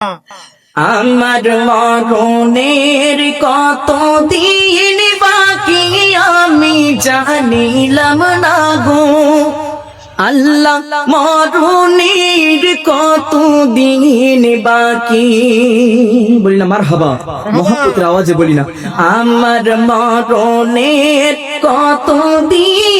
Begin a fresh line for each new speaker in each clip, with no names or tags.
আমার মরণের কত দিন বাকি আমি জানিলাম না গো। আল্লাহ মরণের কত দিন বাকি। বলি না মার হাবা মহাপুত্র আওয়াজে বলি না। আমার মরণের কত দিন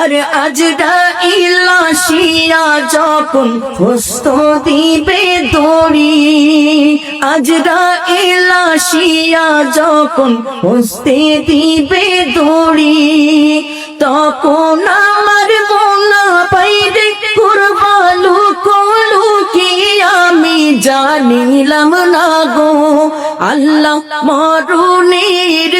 আরে আজরা ইলাশিয়া যখন হস্ত দিবে দড়ি আজরা ইলাশিয়া যখন হস্তে দিবে দড়ি, তখন আমার মোনা পাইরে কুরবালু কলু কি আমি জানিলাম না গো। আল্লাহ মরণের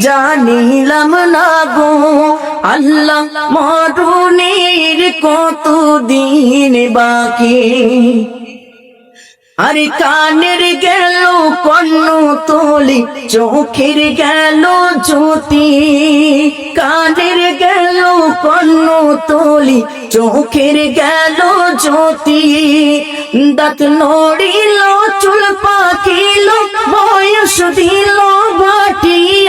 জানিলাম না গো, আল্লাহ মরণের কত দিন বাকি? আরে কানের গেল কর্ণ তোলি, চোখের গেল জ্যোতি। কানের গেল কর্ণ তোলি, চোখের গেল জ্যোতি। দাঁত নড়িল, চুল পাকিল, বয়স দিল বাটি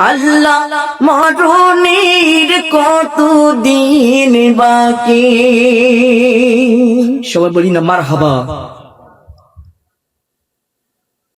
আল্লাহ মরণের কত দিন বাকি? সবাই বলি না মার হাবা